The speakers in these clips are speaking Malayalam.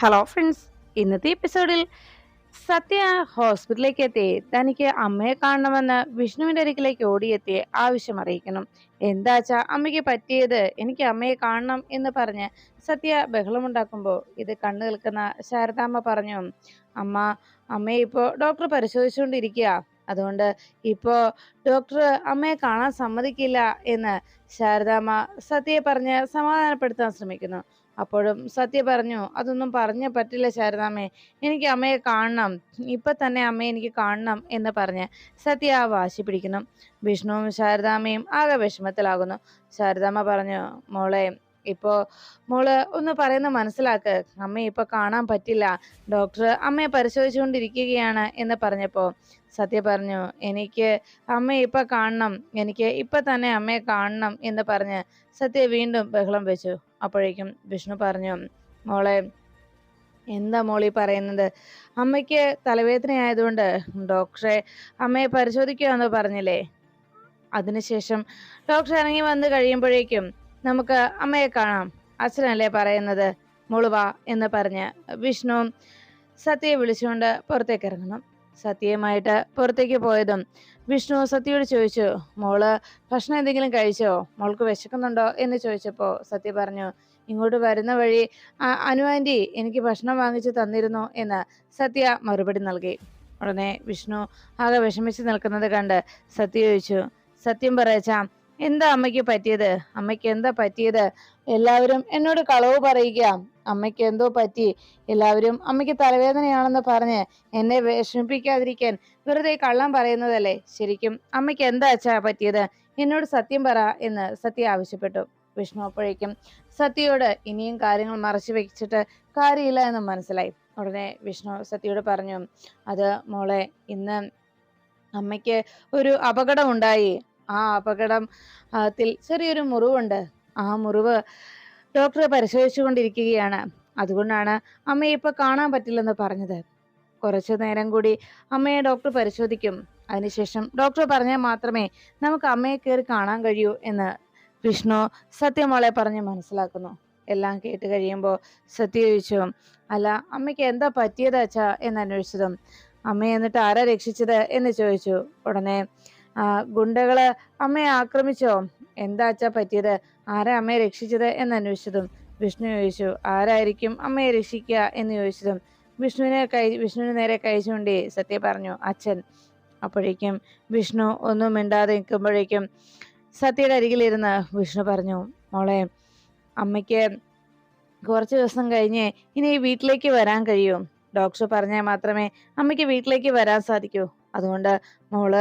ഹലോ ഫ്രണ്ട്സ് ഇന്നത്തെ എപ്പിസോഡിൽ സത്യ ഹോസ്പിറ്റലിലേക്ക് എത്തി. തനിക്ക് അമ്മയെ കാണണമെന്ന് വിഷ്ണുവിന്റെ അരികിലേക്ക് ഓടിയെത്തി ആവശ്യം അറിയിക്കണം. എന്താച്ചാ അമ്മയ്ക്ക് പറ്റിയത്? എനിക്ക് അമ്മയെ കാണണം എന്ന് പറഞ്ഞ് സത്യ ബഹളമുണ്ടാക്കുമ്പോൾ ഇത് കണ്ണു നിൽക്കുന്ന ശാരദാമ്മ പറഞ്ഞു അമ്മ അമ്മയെ ഇപ്പോൾ ഡോക്ടർ പരിശോധിച്ചുകൊണ്ടിരിക്കുക അതുകൊണ്ട് ഇപ്പോൾ ഡോക്ടർ അമ്മയെ കാണാൻ സമ്മതിക്കില്ല എന്ന് ശാരദാമ്മ സത്യയെ പറഞ്ഞ് സമാധാനപ്പെടുത്താൻ ശ്രമിക്കുന്നു. അപ്പോഴും സത്യ പറഞ്ഞു അതൊന്നും പറഞ്ഞേ പറ്റില്ല ശാരദാമ്മേ എനിക്ക് അമ്മയെ കാണണം ഇപ്പൊ തന്നെ അമ്മയെ എനിക്ക് കാണണം എന്ന് പറഞ്ഞ് സത്യ വാശി പിടിക്കുന്നു. വിഷ്ണുവും ശാരദാമ്മയും ആകെ വിഷമത്തിലാകുന്നു. ശാരദാമ്മ പറഞ്ഞു മോളെ ഇപ്പോ മോൾ ഒന്ന് പറയുന്ന മനസ്സിലാക്ക്. അമ്മയെ ഇപ്പോൾ കാണാൻ പറ്റില്ല. ഡോക്ടർ അമ്മയെ പരിശോധിച്ചുകൊണ്ടിരിക്കുകയാണ് എന്ന് പറഞ്ഞപ്പോൾ സത്യ പറഞ്ഞു എനിക്ക് അമ്മയെ ഇപ്പം കാണണം. എനിക്ക് ഇപ്പം തന്നെ അമ്മയെ കാണണം എന്ന് പറഞ്ഞ് സത്യ വീണ്ടും ബഹളം വെച്ചു. അപ്പോഴേക്കും വിഷ്ണു പറഞ്ഞു മോളെ എന്താ മോളി പറയുന്നത്? അമ്മയ്ക്ക് തലവേദനയായതുകൊണ്ട് ഡോക്ടറെ അമ്മയെ പരിശോധിക്കുക എന്ന് പറഞ്ഞില്ലേ? അതിനുശേഷം ഡോക്ടർ ഇറങ്ങി വന്ന് കഴിയുമ്പോഴേക്കും നമുക്ക് അമ്മയെ കാണാം. അച്ഛനല്ലേ പറയുന്നത്? മുളുവ എന്ന് പറഞ്ഞ് വിഷ്ണു സത്യയെ വിളിച്ചുകൊണ്ട് പുറത്തേക്ക് ഇറങ്ങണം. സത്യയുമായിട്ട് പുറത്തേക്ക് പോയതും വിഷ്ണു സത്യയോട് ചോദിച്ചു മോൾ ഭക്ഷണം എന്തെങ്കിലും കഴിച്ചോ? മോൾക്ക് വിശക്കുന്നുണ്ടോ? എന്ന് ചോദിച്ചപ്പോൾ സത്യ പറഞ്ഞു ഇങ്ങോട്ട് വരുന്ന വഴി അനുവാന്റി എനിക്ക് ഭക്ഷണം വാങ്ങിച്ചു തന്നിരുന്നു എന്ന് സത്യ മറുപടി നൽകി. ഉടനെ വിഷ്ണു ആകെ വിഷമിച്ച് നിൽക്കുന്നത് കണ്ട് സത്യ ചോദിച്ചു സത്യം പറയച്ചാ എന്താ അമ്മയ്ക്ക് പറ്റിയത്? അമ്മയ്ക്ക് എന്താ പറ്റിയത്? എല്ലാവരും എന്നോട് കളവ് പറയുക. അമ്മയ്ക്ക് എന്തോ പറ്റി? എല്ലാവരും അമ്മയ്ക്ക് തലവേദനയാണെന്ന് പറഞ്ഞ് എന്നെ വിഷമിപ്പിക്കാതിരിക്കാൻ വെറുതെ കള്ളം പറയുന്നതല്ലേ? ശരിക്കും അമ്മയ്ക്ക് എന്താ അച്ഛാ പറ്റിയത്? എന്നോട് സത്യം പറ എന്ന് സത്യ ആവശ്യപ്പെട്ടു. വിഷ്ണു അപ്പോഴേക്കും സത്യയോട് ഇനിയും കാര്യങ്ങൾ മറച്ചു വെച്ചിട്ട് കാര്യമില്ല എന്ന് മനസ്സിലായി. ഉടനെ വിഷ്ണു സത്യയോട് പറഞ്ഞു അത് മോളെ ഇന്ന് അമ്മയ്ക്ക് ഒരു അപകടം ഉണ്ടായി. ആ അപകടം ത്തിൽ ചെറിയൊരു മുറിവുണ്ട്. ആ മുറിവ് ഡോക്ടർ പരിശോധിച്ചുകൊണ്ടിരിക്കുകയാണ്. അതുകൊണ്ടാണ് അമ്മയെ ഇപ്പൊ കാണാൻ പറ്റില്ലെന്ന് പറഞ്ഞത്. കുറച്ചു നേരം കൂടി അമ്മയെ ഡോക്ടർ പരിശോധിക്കും. അതിനുശേഷം ഡോക്ടർ പറഞ്ഞാൽ മാത്രമേ നമുക്ക് അമ്മയെ കയറി കാണാൻ കഴിയൂ എന്ന് വിഷ്ണു സത്യമോളെ പറഞ്ഞ് മനസ്സിലാക്കുന്നു. എല്ലാം കേട്ട് കഴിയുമ്പോൾ സത്യ ചോദിച്ചു അല്ല അമ്മയ്ക്ക് എന്താ പറ്റിയതാച്ചാ എന്ന് അന്വേഷിച്ചതും അമ്മയെ എന്നിട്ട് ആരാ രക്ഷിച്ചത്? എന്ന് ചോദിച്ചു. ഉടനെ ഗുണ്ടകൾ അമ്മയെ ആക്രമിച്ചോ? എന്താ അച്ഛാ പറ്റിയത്? ആരാ അമ്മയെ രക്ഷിച്ചത് എന്ന് അന്വേഷിച്ചതും വിഷ്ണു ചോദിച്ചു. ആരായിരിക്കും അമ്മയെ രക്ഷിക്കുക എന്ന് ചോദിച്ചതും വിഷ്ണുവിനെ കൈ വിഷ്ണുവിന് നേരെ കൈ ചൂണ്ടി സത്യ പറഞ്ഞു അച്ഛൻ. അപ്പോഴേക്കും വിഷ്ണു ഒന്നും മിണ്ടാതെ നിൽക്കുമ്പോഴേക്കും സത്യയുടെ അരികിലിരുന്ന് വിഷ്ണു പറഞ്ഞു മോളെ അമ്മയ്ക്ക് കുറച്ച് ദിവസം കഴിഞ്ഞ് ഇനി വീട്ടിലേക്ക് വരാൻ കഴിയൂ. ഡോക്ടർ പറഞ്ഞാൽ മാത്രമേ അമ്മയ്ക്ക് വീട്ടിലേക്ക് വരാൻ സാധിക്കൂ. അതുകൊണ്ട് മോൾ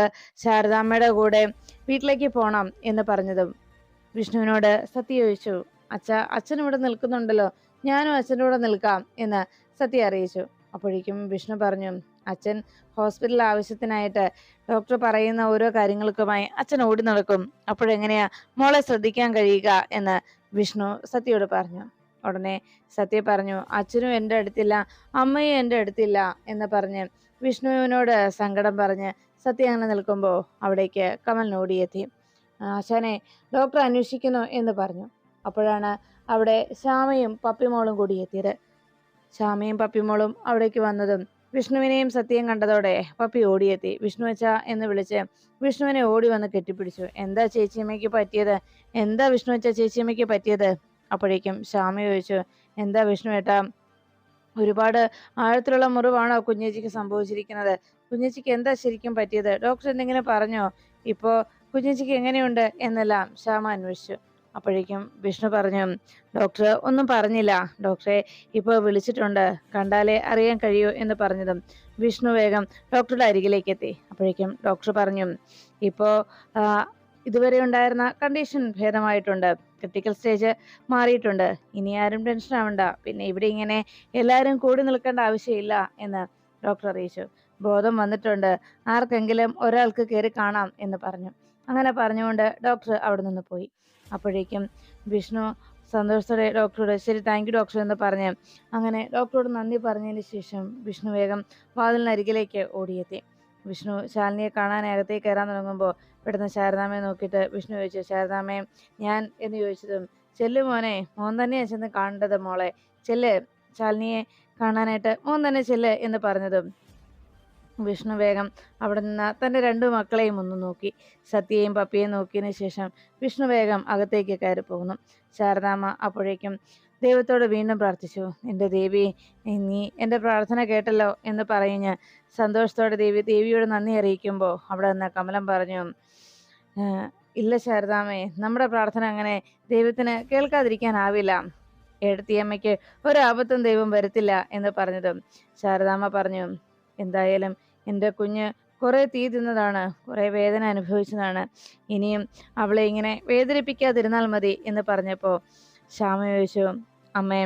ശാരദാമ്മയുടെ കൂടെ വീട്ടിലേക്ക് പോണം എന്ന് പറഞ്ഞതും വിഷ്ണുവിനോട് സത്യ ചോദിച്ചു അച്ഛ അച്ഛൻ ഇവിടെ നിൽക്കുന്നുണ്ടല്ലോ ഞാനും അച്ഛന്റെ കൂടെ നിൽക്കാം എന്ന് സത്യ അറിയിച്ചു. അപ്പോഴേക്കും വിഷ്ണു പറഞ്ഞു അച്ഛൻ ഹോസ്പിറ്റൽ ആവശ്യത്തിനായിട്ട് ഡോക്ടർ പറയുന്ന ഓരോ കാര്യങ്ങൾക്കുമായി അച്ഛൻ ഓടി നടക്കും. അപ്പോഴെങ്ങനെയാ മോളെ ശ്രദ്ധിക്കാൻ കഴിയുക? എന്ന് വിഷ്ണു സത്യയോട് പറഞ്ഞു. ഉടനെ സത്യ പറഞ്ഞു അച്ഛനും എന്റെ അടുത്തില്ല അമ്മയും എന്റെ അടുത്തില്ല എന്ന് പറഞ്ഞ് വിഷ്ണുവിനോട് സങ്കടം പറഞ്ഞ് സത്യ അങ്ങനെ നിൽക്കുമ്പോൾ അവിടേക്ക് കമൽ ഓടിയെത്തി ആശാനെ ഡോക്ടർ അന്വേഷിക്കുന്നു എന്ന് പറഞ്ഞു. അപ്പോഴാണ് അവിടെ ശ്യാമയും പപ്പിമോളും കൂടി എത്തിയത്. ശ്യാമയും പപ്പിമോളും അവിടേക്ക് വന്നതും വിഷ്ണുവിനെയും സത്യം കണ്ടതോടെ പപ്പി ഓടിയെത്തി. വിഷ്ണു അച്ഛ എന്ന് വിളിച്ച് വിഷ്ണുവിനെ ഓടി വന്ന് കെട്ടിപ്പിടിച്ചു. എന്താ ചേച്ചിയമ്മയ്ക്ക് പറ്റിയത്? എന്താ വിഷ്ണു വെച്ച ചേച്ചിയമ്മയ്ക്ക് പറ്റിയത്? അപ്പോഴേക്കും ശ്യാമ ചോദിച്ചു എന്താ വിഷ്ണു ഏട്ടാ ഒരുപാട് ആഴത്തിലുള്ള മുറിവാണോ കുഞ്ഞേച്ചിക്ക് സംഭവിച്ചിരിക്കുന്നത്? കുഞ്ഞേച്ചിക്ക് എന്താ ശരിക്കും പറ്റിയത്? ഡോക്ടർ എന്തെങ്കിലും പറഞ്ഞോ? ഇപ്പോൾ കുഞ്ഞേച്ചിക്ക് എങ്ങനെയുണ്ട്? എന്നെല്ലാം ശ്യാമ അന്വേഷിച്ചു. അപ്പോഴേക്കും വിഷ്ണു പറഞ്ഞു ഡോക്ടർ ഒന്നും പറഞ്ഞില്ല. ഡോക്ടറെ ഇപ്പോൾ വിളിച്ചിട്ടുണ്ട്. കണ്ടാലേ അറിയാൻ കഴിയൂ എന്ന് പറഞ്ഞതും വിഷ്ണു വേഗം ഡോക്ടറുടെ അരികിലേക്ക് എത്തി അപ്പോഴേക്കും ഡോക്ടർ പറഞ്ഞു ഇപ്പോൾ ഇതുവരെ ഉണ്ടായിരുന്ന കണ്ടീഷൻ ഭേദമായിട്ടുണ്ട്. ക്രിട്ടിക്കൽ സ്റ്റേജ് മാറിയിട്ടുണ്ട്. ഇനി ആരും ടെൻഷൻ ആവണ്ട. പിന്നെ ഇവിടെ ഇങ്ങനെ എല്ലാവരും കൂടി നിൽക്കേണ്ട ആവശ്യമില്ല എന്ന് ഡോക്ടർ അറിയിച്ചു. ബോധം വന്നിട്ടുണ്ട്. ആർക്കെങ്കിലും ഒരാൾക്ക് കയറി കാണാം എന്ന് പറഞ്ഞു. അങ്ങനെ പറഞ്ഞുകൊണ്ട് ഡോക്ടർ അവിടെ നിന്ന് പോയി. അപ്പോഴേക്കും വിഷ്ണു സന്തോഷത്തോടെ ഡോക്ടറോട് ശരി താങ്ക് യു ഡോക്ടർ എന്ന് പറഞ്ഞ് അങ്ങനെ ഡോക്ടറോട് നന്ദി പറഞ്ഞതിന് ശേഷം വിഷ്ണു വേഗം വാതിലിനരികിലേക്ക് ഓടിയെത്തി. വിഷ്ണു ശാലിനിയെ കാണാൻ അകത്തേക്ക് കയറാൻ തുടങ്ങുമ്പോൾ പെട്ടെന്ന് ശാരദാമയെ നോക്കിയിട്ട് വിഷ്ണു ചോദിച്ചു ശാരദാമയെ ഞാൻ എന്ന് ചോദിച്ചതും ചെല്ലു മോനെ മോൻ തന്നെയാണ് ചെന്ന് കാണേണ്ടത് മോളെ ചെല്ല് ശാലിനിയെ കാണാനായിട്ട് മോൻ തന്നെ ചെല്ല് എന്ന് പറഞ്ഞതും വിഷ്ണു വേഗം അവിടെ നിന്ന് തന്റെ രണ്ടു മക്കളെയും ഒന്ന് നോക്കി സത്യയെയും പപ്പിയെയും നോക്കിയതിന് ശേഷം വിഷ്ണു വേഗം അകത്തേക്ക് കയറി പോകുന്നു ശാരദാമ്മ അപ്പോഴേക്കും ദൈവത്തോട് വീണ്ടും പ്രാർത്ഥിച്ചു. എന്റെ ദേവി നീ എന്റെ പ്രാർത്ഥന കേട്ടല്ലോ എന്ന് പറഞ്ഞ് സന്തോഷത്തോടെ ദേവി ദേവിയോട് നന്ദി അറിയിക്കുമ്പോൾ അവിടെ നിന്ന് കമലം പറഞ്ഞു ഇല്ല ശാരദാമേ നമ്മുടെ പ്രാർത്ഥന അങ്ങനെ ദൈവത്തിന് കേൾക്കാതിരിക്കാനാവില്ല. എഴുത്തിയമ്മയ്ക്ക് ഒരാപത്തും ദൈവം വരുത്തില്ല എന്ന് പറഞ്ഞതും. ശാരദാമ്മ പറഞ്ഞു എന്തായാലും എന്റെ കുഞ്ഞ് കുറേ തീ തിന്നതാണ് കുറേ വേദന അനുഭവിച്ചതാണ്. ഇനിയും അവളെ ഇങ്ങനെ വേദനിപ്പിക്കാതിരുന്നാൽ മതി എന്ന് പറഞ്ഞപ്പോൾ ശ്യാമ ചോദിച്ചു അമ്മേ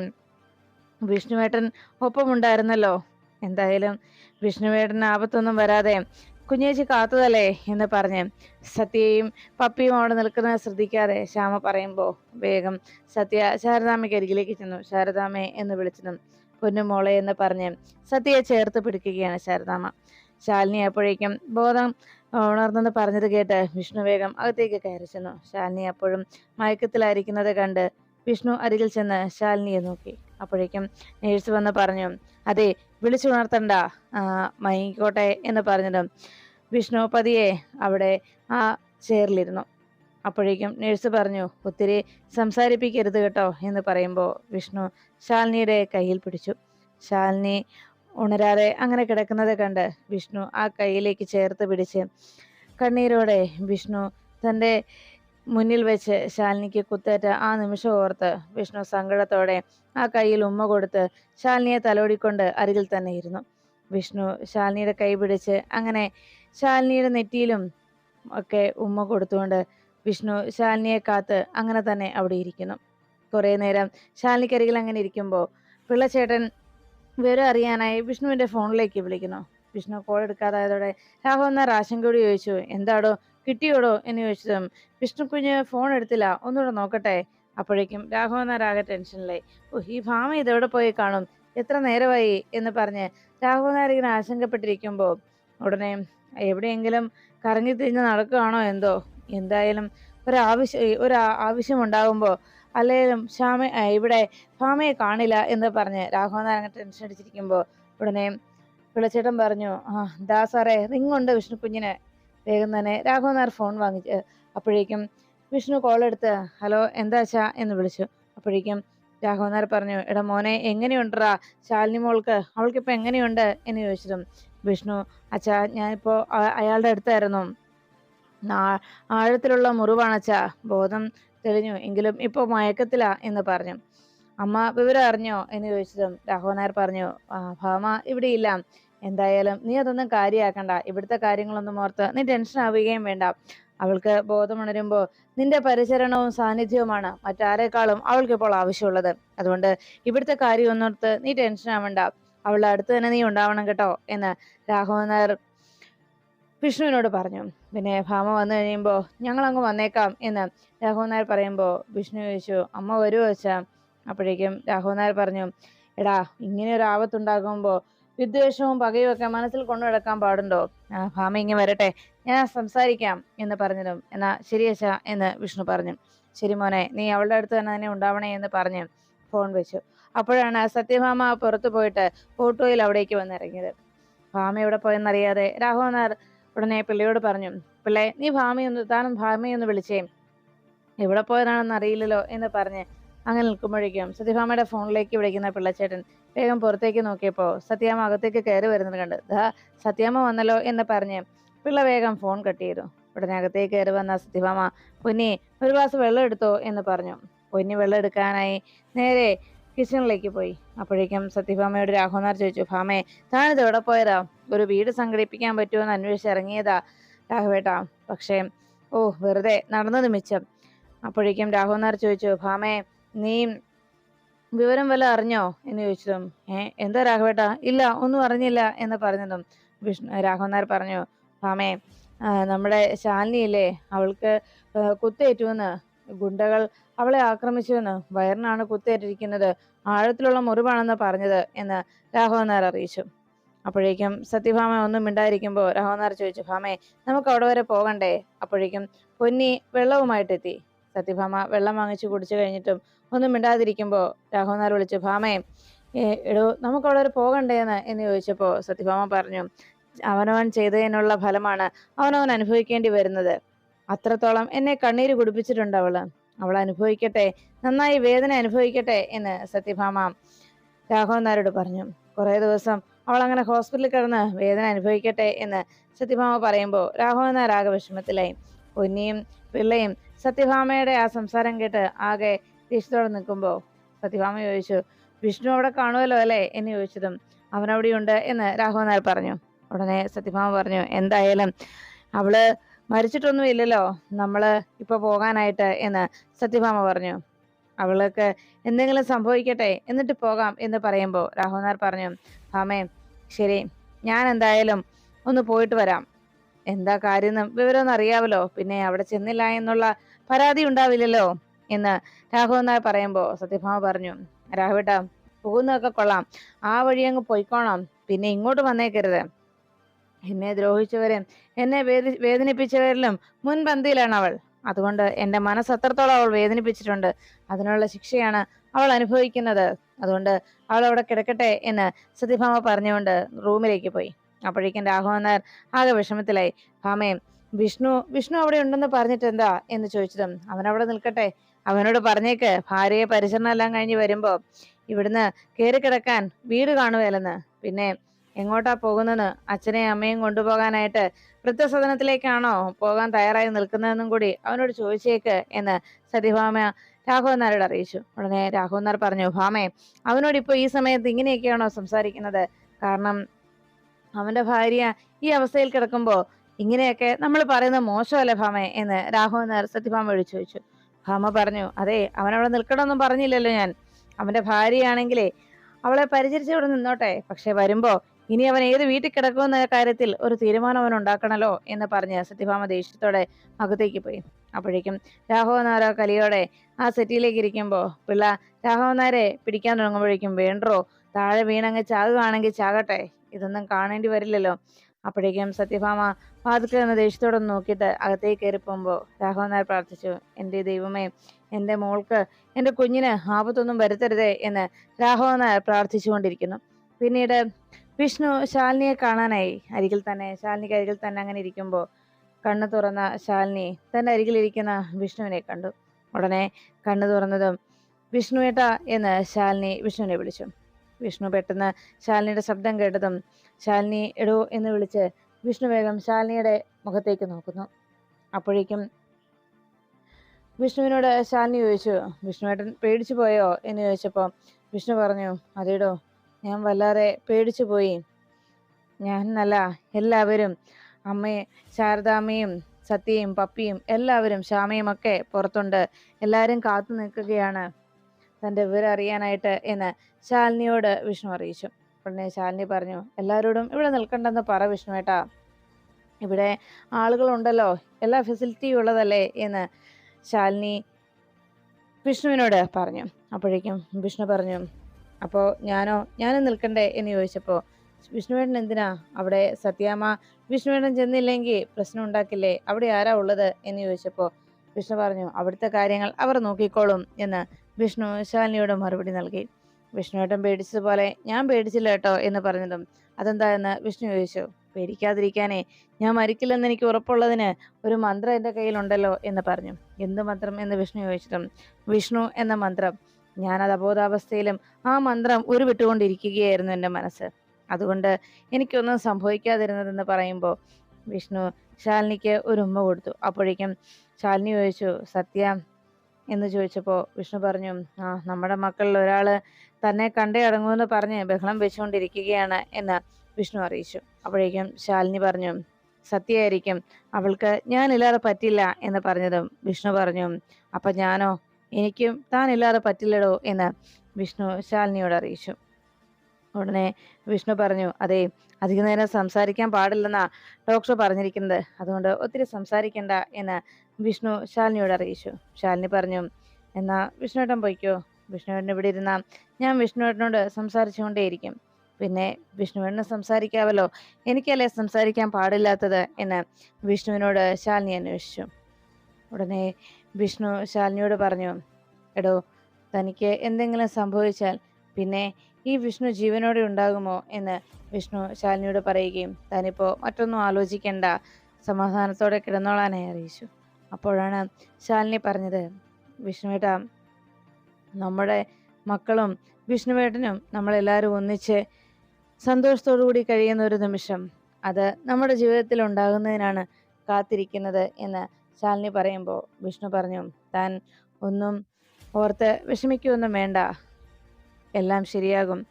വിഷ്ണുവേട്ടൻ ഒപ്പമുണ്ടായിരുന്നല്ലോ. എന്തായാലും വിഷ്ണുവേട്ടന് ആപത്തൊന്നും വരാതെ കുഞ്ഞേച്ചി കാത്തതല്ലേ എന്ന് പറഞ്ഞ് സത്യയും പപ്പിയും അവിടെ നിൽക്കുന്നത് ശ്രദ്ധിക്കാതെ ശ്യാമ പറയുമ്പോൾ വേഗം സത്യ ശാരദാമ്മയ്ക്ക് അരികിലേക്ക് ചെന്നു. ശാരദാമ്മയെ എന്ന് വിളിച്ചതും പൊന്നുമോളെ എന്ന് പറഞ്ഞ് സത്യയെ ചേർത്ത് പിടിക്കുകയാണ് ശാരദാമ്മ. ശാലിനി അപ്പോഴേക്കും ബോധം ഉണർന്നെന്ന് പറഞ്ഞത് കേട്ട് വിഷ്ണു വേഗം അകത്തേക്ക് കയറി ചെന്നു. ശാലിനി അപ്പോഴും മയക്കത്തിലായിരിക്കുന്നത് കണ്ട് വിഷ്ണു അരികിൽ ചെന്ന് ശാലിനിയെ നോക്കി. അപ്പോഴേക്കും നേഴ്സ് വന്ന് പറഞ്ഞു അതെ വിളിച്ചുണർത്തണ്ട മയങ്ങിക്കോട്ടെ എന്ന് പറഞ്ഞതും വിഷ്ണു പതിയെ അവിടെ ആ ചെയറിലിരുന്നു. അപ്പോഴേക്കും നേഴ്സ് പറഞ്ഞു ഒത്തിരി സംസാരിപ്പിക്കരുത് കേട്ടോ എന്ന് പറയുമ്പോൾ വിഷ്ണു ശാലിനിയുടെ കയ്യിൽ പിടിച്ചു. ശാലിനി ഉണരാതെ അങ്ങനെ കിടക്കുന്നത് കണ്ട് വിഷ്ണു ആ കയ്യിലേക്ക് ചേർത്ത് പിടിച്ച് കണ്ണീരോടെ വിഷ്ണു തന്റെ മുന്നിൽ വെച്ച് ശാലിനിക്ക് കുത്തേറ്റ ആ നിമിഷം ഓർത്ത് വിഷ്ണു സങ്കടത്തോടെ ആ കയ്യിൽ ഉമ്മ കൊടുത്ത് ശാലിനിയെ തലോടിക്കൊണ്ട് അരികിൽ തന്നെ ഇരുന്നു. വിഷ്ണു ശാലിനിയുടെ കൈ പിടിച്ച് അങ്ങനെ ശാലിനിയുടെ നെറ്റിയിലും ഒക്കെ ഉമ്മ കൊടുത്തുകൊണ്ട് വിഷ്ണു ശാലിനിയെ കാത്ത് അങ്ങനെ തന്നെ അവിടെ ഇരിക്കുന്നു. കുറേ നേരം ശാലിനിക്കരികിൽ അങ്ങനെ ഇരിക്കുമ്പോൾ പിള്ളച്ചേട്ടൻ വിവരം അറിയാനായി വിഷ്ണുവിന്റെ ഫോണിലേക്ക് വിളിക്കുന്നു. വിഷ്ണു കോൾ എടുക്കാതായതോടെ രാഘവൻ നായർ ആശങ്കയോട് ചോദിച്ചു എന്താടോ കിട്ടിയോടോ എന്ന് ചോദിച്ചതും വിഷ്ണുക്കുഞ്ഞ് ഫോൺ എടുത്തില്ല ഒന്നുകൂടെ നോക്കട്ടെ? അപ്പോഴേക്കും രാഘവൻ ആകെ ടെൻഷനിലായി. ഓ ഈ ഭാമ ഇതെവിടെ പോയി കാണും? എത്ര നേരമായി? എന്ന് പറഞ്ഞ് രാഘവനാരിങ്ങനെ ആശങ്കപ്പെട്ടിരിക്കുമ്പോൾ ഉടനെ എവിടെയെങ്കിലും കറങ്ങി തിരിഞ്ഞ് നടക്കുകയാണോ എന്തോ? എന്തായാലും ഒരാവശ്യം ഒരു ആവശ്യമുണ്ടാകുമ്പോൾ അല്ലെങ്കിലും ശ്യാമ ഇവിടെ ഭാമയെ കാണില്ല എന്ന് പറഞ്ഞ് രാഘവനാരങ്ങ ടെൻഷൻ അടിച്ചിരിക്കുമ്പോൾ ഉടനെ പിള്ളച്ചേട്ടൻ പറഞ്ഞു ആ ദാ സാറേ റിങ്ങുണ്ട് വിഷ്ണു കുഞ്ഞിന്. വേഗം തന്നെ രാഘവനാർ ഫോൺ വാങ്ങിച്ച് അപ്പോഴേക്കും വിഷ്ണു കോൾ എടുത്ത് ഹലോ എന്താ ചാ എന്ന് വിളിച്ചു. അപ്പോഴേക്കും രാഘവനാർ പറഞ്ഞു എടാ മോനെ എങ്ങനെയുണ്ടറാ ശാലിനി മോൾക്ക് അവൾക്കിപ്പോൾ എങ്ങനെയുണ്ട്? എന്ന് ചോദിച്ചതും വിഷ്ണു അച്ഛാ ഞാനിപ്പോൾ അയാളുടെ അടുത്തായിരുന്നു. ആഴത്തിലുള്ള മുറിവാണ് അച്ഛാ. ബോധം തെളിഞ്ഞു എങ്കിലും ഇപ്പോൾ മയക്കത്തിലാ എന്ന് പറഞ്ഞു. അമ്മ വിവരം അറിഞ്ഞോ? എന്ന് ചോദിച്ചതും രാഘവൻ നായർ പറഞ്ഞു ഭാമ ഇവിടെയില്ല എന്തായാലും നീ അതൊന്നും കാര്യമാക്കണ്ട ഇവിടുത്തെ കാര്യങ്ങളൊന്നും ഓർത്ത് നീ ടെൻഷൻ ആവുകയും വേണ്ട. അവൾക്ക് ബോധമുണരുമ്പോൾ നിന്റെ പരിചരണവും സാന്നിധ്യവുമാണ് മറ്റാരേക്കാളും അവൾക്ക് ഇപ്പോൾ ആവശ്യമുള്ളത്. അതുകൊണ്ട് ഇവിടുത്തെ കാര്യം ഒന്നോർത്ത് നീ ടെൻഷൻ ആവണ്ട. അവളുടെ അടുത്ത് തന്നെ നീ ഉണ്ടാവണം കേട്ടോ എന്ന് രാഘവൻ നായർ വിഷ്ണുവിനോട് പറഞ്ഞു. പിന്നെ ഭാമ വന്നു കഴിയുമ്പോൾ ഞങ്ങൾ അങ്ങ് വന്നേക്കാം എന്ന് രാഘവൻ നായർ പറയുമ്പോൾ വിഷ്ണു ചോദിച്ചു അമ്മ വരുമോ വെച്ചാ അപ്പോഴേക്കും രാഘവൻ നായർ പറഞ്ഞു എടാ ഇങ്ങനെ ഒരു ആപത്തുണ്ടാകുമ്പോൾ വിദ്വേഷവും പകയും ഒക്കെ മനസ്സിൽ കൊണ്ടു നടക്കാൻ പാടുണ്ടോ? ആ ഭാമ ഇങ്ങനെ വരട്ടെ. ഞാൻ സംസാരിക്കാം എന്ന് പറഞ്ഞതും. എന്നാ ശരിയച്ച എന്ന് വിഷ്ണു പറഞ്ഞു. ശരി മോനെ നീ അവളുടെ അടുത്ത് തന്നെ തന്നെ ഉണ്ടാവണേ എന്ന് പറഞ്ഞു ഫോൺ വെച്ചു. അപ്പോഴാണ് സത്യഭാമ പുറത്തു പോയിട്ട് ഓട്ടോയിൽ അവിടേക്ക് വന്നിറങ്ങിയത് ഭാമ എവിടെ പോയെന്നറിയാതെ രാഘവൻ നായർ ഉടനെ പിള്ളയോട് പറഞ്ഞു പിള്ളേ നീ ഭാമയൊന്ന് താനും ഭാമയൊന്ന് വിളിച്ചേ. എവിടെ പോയതാണെന്ന് അറിയില്ലല്ലോ എന്ന് പറഞ്ഞ് അങ്ങനെ നിൽക്കുമ്പോഴേക്കും സത്യഭാമയുടെ ഫോണിലേക്ക് വിളിക്കുന്ന പിള്ളച്ചേട്ടൻ വേഗം പുറത്തേക്ക് നോക്കിയപ്പോൾ സത്യാമ്മ അകത്തേക്ക് കയറി വരുന്നത് കണ്ട് ദാ സത്യാമ്മ വന്നല്ലോ എന്ന് പറഞ്ഞ് പിള്ള വേഗം ഫോൺ കട്ട് ചെയ്തു. ഉടനെ അകത്തേക്ക് കയറി വന്ന സത്യഭാമ പൊന്നി ഒരു ഗ്ലാസ് വെള്ളം എടുത്തോ എന്ന് പറഞ്ഞു. പൊന്നി വെള്ളം എടുക്കാനായി നേരെ കിച്ചണിലേക്ക് പോയി. അപ്പോഴേക്കും സത്യഭാമയോട് രാഘവനാർ ചോദിച്ചു ഭാമേ താനിത് എവിടെ പോയതാ? ഒരു വീട് സംഘടിപ്പിക്കാൻ പറ്റുമോ എന്ന് അന്വേഷിച്ച് ഇറങ്ങിയതാ രാഘവേട്ടാ. പക്ഷേ ഓ വെറുതെ നടന്നത് മിച്ചം. അപ്പോഴേക്കും രാഘവനാർ ചോദിച്ചു ഭാമേ നീ വിവരം വല്ല അറിഞ്ഞോ? എന്ന് ചോദിച്ചതും ഏ എന്താ രാഘവേട്ടാ? ഇല്ല ഒന്നും അറിഞ്ഞില്ല എന്ന് പറഞ്ഞതും വിഷ്ണു രാഘവനാർ പറഞ്ഞു ഭാമേ നമ്മുടെ ശാലിനിയില്ലേ? അവൾക്ക് കുത്തേറ്റുവെന്ന്. ഗുണ്ടകൾ അവളെ ആക്രമിച്ചുവെന്ന്. വയറിനാണ് കുത്തേറ്റിരിക്കുന്നത്. ആഴത്തിലുള്ള മുറിവാണെന്ന് പറഞ്ഞത് എന്ന് രാഘവൻ നായർ അറിയിച്ചു. അപ്പോഴേക്കും സത്യഭാമ ഒന്നും മിണ്ടായിരിക്കുമ്പോൾ രാഘവനാർ നായർ ചോദിച്ചു ഭാമേ നമുക്ക് അവിടെ വരെ പോകണ്ടേ? അപ്പോഴേക്കും പൊന്നി വെള്ളവുമായിട്ടെത്തി. സത്യഭാമ വെള്ളം വാങ്ങിച്ചു കുടിച്ചു കഴിഞ്ഞിട്ടും ഒന്നും മിണ്ടാതിരിക്കുമ്പോൾ രാഘവനാർ വിളിച്ചു ഭാമേ എടോ നമുക്കവിടെ ഒരു പോകണ്ടേന്ന് എന്ന് ചോദിച്ചപ്പോൾ സത്യഭാമ പറഞ്ഞു അവനവൻ ചെയ്തതിനുള്ള ഫലമാണ് അവനവൻ അനുഭവിക്കേണ്ടി വരുന്നത്. അത്രത്തോളം എന്നെ കണ്ണീര് കുടിപ്പിച്ചിട്ടുണ്ട് അവൾ. അവൾ അനുഭവിക്കട്ടെ നന്നായി വേദന അനുഭവിക്കട്ടെ എന്ന് സത്യഭാമ രാഘവൻ നായരോട് പറഞ്ഞു. കുറേ ദിവസം അവൾ അങ്ങനെ ഹോസ്പിറ്റലിൽ കിടന്ന് വേദന അനുഭവിക്കട്ടെ എന്ന് സത്യഭാമ പറയുമ്പോൾ രാഘവൻ ആകെ വിഷമത്തിലായി. പൊന്നിയും പിള്ളയും സത്യഭാമയുടെ ആ സംസാരം കേട്ട് ആകെ ദേഷ്യത്തോടെ നിൽക്കുമ്പോൾ സത്യഭാമ ചോദിച്ചു വിഷ്ണു അവിടെ കാണുമല്ലോ അല്ലേ? എന്ന് ചോദിച്ചതും അവൻ അവിടെയുണ്ട് എന്ന് രാഘവൻ നായർ പറഞ്ഞു. ഉടനെ സത്യഭാമ പറഞ്ഞു എന്തായാലും അവൾ മരിച്ചിട്ടൊന്നും ഇല്ലല്ലോ. നമ്മൾ ഇപ്പൊ പോകാനായിട്ട് എന്ന് സത്യഭാമ പറഞ്ഞു. അവൾക്ക് എന്തെങ്കിലും സംഭവിക്കട്ടെ എന്നിട്ട് പോകാം എന്ന് പറയുമ്പോൾ രാഘവനാർ പറഞ്ഞു ഭാമേ ശരി ഞാൻ എന്തായാലും ഒന്ന് പോയിട്ട് വരാം. എന്താ കാര്യം വിവരമൊന്നും അറിയാവല്ലോ. പിന്നെ അവിടെ ചെന്നില്ല എന്നുള്ള പരാതി ഉണ്ടാവില്ലല്ലോ. എന്ന് രാഘവൻ നായർ പറയുമ്പോൾ സത്യഭാമ പറഞ്ഞു രാഘവേട്ട പോകുന്നതൊക്കെ കൊള്ളാം. ആ വഴി അങ്ങ് പോയിക്കോണം പിന്നെ ഇങ്ങോട്ട് വന്നേക്കരുത്. എന്നെ ദ്രോഹിച്ചവരും എന്നെ വേദി വേദനിപ്പിച്ചവരിലും മുൻപന്തിയിലാണ് അവൾ. അതുകൊണ്ട് എന്റെ മനസ്സ് അത്രത്തോളം അവൾ വേദനിപ്പിച്ചിട്ടുണ്ട്. അതിനുള്ള ശിക്ഷയാണ് അവൾ അനുഭവിക്കുന്നത്. അതുകൊണ്ട് അവൾ അവിടെ കിടക്കട്ടെ എന്ന് സത്യഭാമ പറഞ്ഞുകൊണ്ട് റൂമിലേക്ക് പോയി. അപ്പോഴേക്കും രാഘവൻ നായർ ആകെ വിഷമത്തിലായി. ഭാമയും വിഷ്ണു വിഷ്ണു അവിടെ ഉണ്ടെന്ന് പറഞ്ഞിട്ട് എന്താ എന്ന് ചോദിച്ചതും അവൻ അവിടെ നിൽക്കട്ടെ. അവനോട് പറഞ്ഞേക്ക് ഭാര്യയെ പരിചരണം എല്ലാം കഴിഞ്ഞ് വരുമ്പോ ഇവിടുന്ന് കയറി കിടക്കാൻ വീട് കാണുകയല്ലെന്ന്. പിന്നെ എങ്ങോട്ടാ പോകുന്നെന്ന് അച്ഛനെയും അമ്മയും കൊണ്ടുപോകാനായിട്ട് വൃദ്ധസദനത്തിലേക്കാണോ പോകാൻ തയ്യാറായി നിൽക്കുന്നതെന്നും കൂടി അവനോട് ചോദിച്ചേക്ക് എന്ന് സതിഭാമ രാഘവൻ നായരോട് അറിയിച്ചു. ഉടനെ രാഘവൻ നായർ പറഞ്ഞു ഭാമേ അവനോട് ഇപ്പൊ ഈ സമയത്ത് ഇങ്ങനെയൊക്കെയാണോ സംസാരിക്കുന്നത്? കാരണം അവന്റെ ഭാര്യ ഈ അവസ്ഥയിൽ കിടക്കുമ്പോ ഇങ്ങനെയൊക്കെ നമ്മൾ പറയുന്നത് മോശമല്ലേ ഭാമേ? എന്ന് രാഘവൻ നായർ സതിഭാമയോട് ചോദിച്ചു. ഭാമ പറഞ്ഞു അതെ അവനവിടെ നിൽക്കണമെന്നും പറഞ്ഞില്ലല്ലോ ഞാൻ. അവന്റെ ഭാര്യയാണെങ്കിലേ അവളെ പരിചരിച്ചവിടെ നിന്നോട്ടെ. പക്ഷെ വരുമ്പോ ഇനി അവൻ ഏത് വീട്ടിൽ കിടക്കുമെന്ന കാര്യത്തിൽ ഒരു തീരുമാനം അവൻ ഉണ്ടാക്കണല്ലോ എന്ന് പറഞ്ഞ് സത്യഭാമ ദേഷ്യത്തോടെ അകത്തേക്ക് പോയി. അപ്പോഴേക്കും രാഘവൻ നായർ കലിയോടെ ആ സെറ്റിയിലേക്ക് ഇരിക്കുമ്പോ പിള്ള രാഘവൻ നായരെ പിടിക്കാൻ തുടങ്ങുമ്പോഴേക്കും വേണ്ടോ? താഴെ വീണങ്ങ് ചാകുകയാണെങ്കിൽ ചാകട്ടെ. ഇതൊന്നും കാണേണ്ടി വരില്ലല്ലോ. അപ്പോഴേക്കും സത്യഭാമ വാതുക്കൽ നിന്ന് ദേഷ്യത്തോടെ നോക്കിയിട്ട് അകത്തേക്ക് കയറി പോകുമ്പോൾ രാഘവൻ നായർ പ്രാർത്ഥിച്ചു എന്റെ ദൈവമേ എന്റെ മോൾക്ക് എന്റെ കുഞ്ഞിന് ആപത്തൊന്നും വരുത്തരുതേ എന്ന് രാഘവൻ നായർ പ്രാർത്ഥിച്ചുകൊണ്ടിരിക്കുന്നു. പിന്നീട് വിഷ്ണു ശാലിനിയെ കാണാനായി അരികിൽ തന്നെ ശാലിനിക്ക് അരികിൽ തന്നെ അങ്ങനെ ഇരിക്കുമ്പോൾ കണ്ണു തുറന്ന ശാലിനി തന്റെ അരികിലിരിക്കുന്ന വിഷ്ണുവിനെ കണ്ടു. ഉടനെ കണ്ണു തുറന്നതും വിഷ്ണുവേട്ട എന്ന് ശാലിനി വിഷ്ണുവിനെ വിളിച്ചു. വിഷ്ണു പെട്ടെന്ന് ശാലിനിയുടെ ശബ്ദം കേട്ടതും ശാലിനി എടോ എന്ന് വിളിച്ച് വിഷ്ണു വേഗം ശാലിനിയുടെ മുഖത്തേക്ക് നോക്കുന്നു. അപ്പോഴേക്കും വിഷ്ണുവിനോട് ശാലിനി ചോദിച്ചു വിഷ്ണുവേട്ടൻ പേടിച്ചു പോയോ? എന്ന് ചോദിച്ചപ്പോൾ വിഷ്ണു പറഞ്ഞു അതേടോ ഞാൻ വല്ലാതെ പേടിച്ചു പോയി. ഞാൻ നല്ല എല്ലാവരും അമ്മയെ ശാരദാമ്മയും സത്യയും പപ്പിയും എല്ലാവരും ശ്യാമയും ഒക്കെ പുറത്തുണ്ട്. എല്ലാവരും കാത്തു നിൽക്കുകയാണ്. തന്റെ വിവരം അറിയാനായിട്ട് എന്ന് ശാലിനിയോട് വിഷ്ണു അറിയിച്ചു. ഉടനെ ശാലിനി പറഞ്ഞു എല്ലാവരോടും ഇവിടെ നിൽക്കണ്ടെന്ന് പറ വിഷ്ണു വിഷ്ണുവേട്ടാ ഇവിടെ ആളുകളുണ്ടല്ലോ എല്ലാ ഫെസിലിറ്റിയും ഉള്ളതല്ലേ എന്ന് ശാലിനി വിഷ്ണുവിനോട് പറഞ്ഞു. അപ്പോഴേക്കും വിഷ്ണു പറഞ്ഞു അപ്പോൾ ഞാനോ ഞാനും നിൽക്കണ്ടേ? എന്ന് ചോദിച്ചപ്പോൾ വിഷ്ണുവേട്ടൻ എന്തിനാ? അവിടെ സത്യാമ്മ വിഷ്ണുവേട്ടൻ ചെന്നില്ലെങ്കിൽ പ്രശ്നം ഉണ്ടാക്കില്ലേ? അവിടെ ആരാ ഉള്ളത്? എന്ന് ചോദിച്ചപ്പോൾ വിഷ്ണു പറഞ്ഞു അവിടുത്തെ കാര്യങ്ങൾ അവർ നോക്കിക്കോളും എന്ന് വിഷ്ണു ശാലിനിയോട് മറുപടി നൽകി. വിഷ്ണുവേട്ടൻ പേടിച്ചതുപോലെ ഞാൻ പേടിച്ചില്ല കേട്ടോ എന്ന് പറഞ്ഞതും. അതെന്താ എന്ന് വിഷ്ണു ചോദിച്ചു. പേടിക്കാതിരിക്കാനേ ഞാൻ മരിക്കില്ലെന്ന് എനിക്ക് ഉറപ്പുള്ളതിന് ഒരു മന്ത്രം എന്റെ കയ്യിലുണ്ടല്ലോ എന്ന് പറഞ്ഞു. എന്ത് മന്ത്രം? എന്ന് വിഷ്ണു ചോദിച്ചതും. വിഷ്ണു എന്ന മന്ത്രം. ഞാനത് അബോധാവസ്ഥയിലും ആ മന്ത്രം ഉരുവിട്ടുകൊണ്ടിരിക്കുകയായിരുന്നു എന്റെ മനസ്സ്. അതുകൊണ്ട് എനിക്കൊന്നും സംഭവിക്കാതിരുന്നതെന്ന് പറയുമ്പോൾ വിഷ്ണു ശാലിനിക്ക് ഒരു ഉമ്മ കൊടുത്തു. അപ്പോഴേക്കും ശാലിനി ചോദിച്ചു സത്യ എന്ന് ചോദിച്ചപ്പോൾ വിഷ്ണു പറഞ്ഞു ആ നമ്മുടെ മക്കളിൽ ഒരാൾ തന്നെ കണ്ടേ അടങ്ങുമെന്ന് പറഞ്ഞ് ബഹളം വെച്ചുകൊണ്ടിരിക്കുകയാണ് എന്ന് വിഷ്ണു അറിയിച്ചു. അപ്പോഴേക്കും ശാലിനി പറഞ്ഞു സത്യമായിരിക്കും അവൾക്ക് ഞാനില്ലാതെ പറ്റില്ല എന്ന് പറഞ്ഞതും വിഷ്ണു പറഞ്ഞു അപ്പം ഞാനോ? എനിക്കും താനില്ലാതെ പറ്റില്ലടോ എന്ന് വിഷ്ണു ശാലിനിയോട് അറിയിച്ചു. ഉടനെ വിഷ്ണു പറഞ്ഞു അതെ അധിക നേരം സംസാരിക്കാൻ പാടില്ലെന്നാ ഡോക്ടർ പറഞ്ഞിരിക്കുന്നത്. അതുകൊണ്ട് ഒത്തിരി സംസാരിക്കണ്ട എന്ന് വിഷ്ണു ശാലിനിയോട് അറിയിച്ചു. ശാലിനി പറഞ്ഞു എന്നാ വിഷ്ണുവേട്ടൻ പോയിക്കോ? വിഷ്ണുവേട്ടൻ ഇവിടെ ഇരുന്ന ഞാൻ വിഷ്ണുവേട്ടനോട് സംസാരിച്ചുകൊണ്ടേയിരിക്കും. പിന്നെ വിഷ്ണുവേട്ടന് സംസാരിക്കാവല്ലോ. എനിക്കല്ലേ സംസാരിക്കാൻ പാടില്ലാത്തത്? എന്ന് വിഷ്ണുവിനോട് ശാലിനി അന്വേഷിച്ചു. ഉടനെ വിഷ്ണു ശാലിനിയോട് പറഞ്ഞു എടോ തനിക്ക് എന്തെങ്കിലും സംഭവിച്ചാൽ പിന്നെ ഈ വിഷ്ണു ജീവനോടെ ഉണ്ടാകുമോ എന്ന് വിഷ്ണു ശാലിനിയോട് പറയുകയും താനിപ്പോൾ മറ്റൊന്നും ആലോചിക്കേണ്ട. സമാധാനത്തോടെ കിടന്നോളാനായി അറിയിച്ചു. അപ്പോഴാണ് ശാലിനി പറഞ്ഞത് വിഷ്ണുവേട്ട നമ്മുടെ മക്കളും വിഷ്ണുവേട്ടനും നമ്മളെല്ലാവരും ഒന്നിച്ച് സന്തോഷത്തോടു കൂടി കഴിയുന്ന ഒരു നിമിഷം. അത് നമ്മുടെ ജീവിതത്തിൽ ഉണ്ടാകുന്നതിനാണ് കാത്തിരിക്കുന്നത് എന്ന് ശാലിനി പറയുമ്പോൾ വിഷ്ണു പറഞ്ഞു താൻ ഒന്നും ഓർത്ത് വിഷമിക്കുകയൊന്നും വേണ്ട. എല്ലാം ശരിയാകും.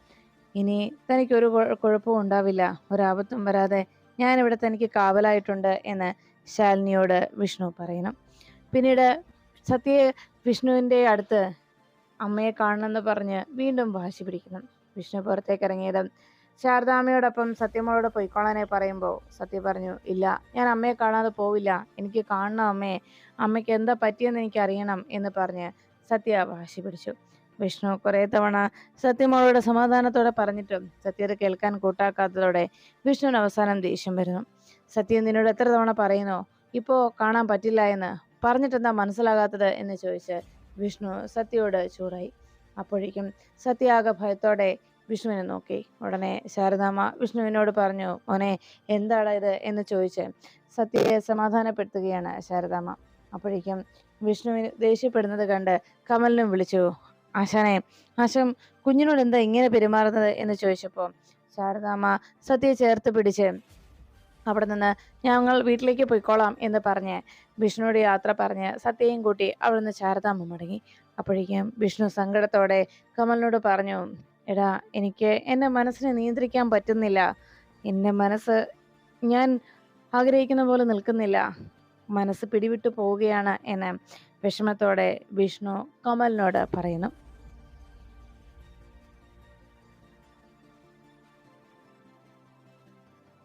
ഇനി തനിക്കൊരു കുഴപ്പവും ഉണ്ടാവില്ല. ഒരാപത്തും വരാതെ ഞാനിവിടെ തനിക്ക് കാവലായിട്ടുണ്ട് എന്ന് ശാലിനിയോട് വിഷ്ണു പറയണം. പിന്നീട് സത്യയെ വിഷ്ണുവിന്റെ അടുത്ത് അമ്മയെ കാണണമെന്ന് പറഞ്ഞ് വീണ്ടും വാശി പിടിക്കണം വിഷ്ണു പുറത്തേക്ക് ഇറങ്ങിയത് ശാരദാമ്മയോടൊപ്പം സത്യമോളോട് പൊയ്ക്കോളാനെ പറയുമ്പോൾ സത്യ പറഞ്ഞു ഇല്ല ഞാൻ അമ്മയെ കാണാതെ പോവില്ല. എനിക്ക് കാണണം അമ്മയെ. അമ്മയ്ക്ക് എന്താ പറ്റിയെന്ന് എനിക്ക് അറിയണം എന്ന് പറഞ്ഞ് സത്യ വാശി പിടിച്ചു. വിഷ്ണു കുറേ തവണ സത്യമോളോട് സമാധാനത്തോടെ പറഞ്ഞിട്ടും സത്യത കേൾക്കാൻ കൂട്ടാക്കാത്തതോടെ വിഷ്ണുവിന് അവസാനം ദേഷ്യം വരുന്നു. സത്യം നിന്നോട് എത്ര തവണ പറയുന്നോ? ഇപ്പോൾ കാണാൻ പറ്റില്ല എന്ന് പറഞ്ഞിട്ടെന്താ മനസ്സിലാകാത്തത് എന്ന് ചോദിച്ച് വിഷ്ണു സത്യയോട് ചൂടായി. അപ്പോഴേക്കും സത്യാക ഭയത്തോടെ വിഷ്ണുവിനെ നോക്കി. ഉടനെ ശാരദാമ്മ വിഷ്ണുവിനോട് പറഞ്ഞു മോനെ എന്താണ് ഇത്? എന്ന് ചോദിച്ച് സത്യയെ സമാധാനപ്പെടുത്തുകയാണ് ശാരദാമ്മ. അപ്പോഴേക്കും വിഷ്ണുവിന് ദേഷ്യപ്പെടുന്നത് കണ്ട് കമലിനും വിളിച്ചു ആശാനെ ആശം കുഞ്ഞിനോട് എന്താ ഇങ്ങനെ പെരുമാറുന്നത് എന്ന് ചോദിച്ചപ്പോൾ ശാരദാമ്മ സത്യ ചേർത്ത് പിടിച്ച് അവിടെ നിന്ന് ഞങ്ങൾ വീട്ടിലേക്ക് പോയിക്കോളാം എന്ന് പറഞ്ഞ് വിഷ്ണുവിടെ യാത്ര പറഞ്ഞ് സത്യയും കൂട്ടി അവിടെ നിന്ന് ശാരദാമ്മ മടങ്ങി. അപ്പോഴേക്കും വിഷ്ണു സങ്കടത്തോടെ കമലിനോട് പറഞ്ഞു എടാ എനിക്ക് എന്റെ മനസ്സിനെ നിയന്ത്രിക്കാൻ പറ്റുന്നില്ല. എന്റെ മനസ്സ് ഞാൻ ആഗ്രഹിക്കുന്ന പോലെ നിൽക്കുന്നില്ല. മനസ്സ് പിടിവിട്ടു പോവുകയാണ് എന്ന് വിഷമത്തോടെ വിഷ്ണു കമലിനോട് പറയുന്നു.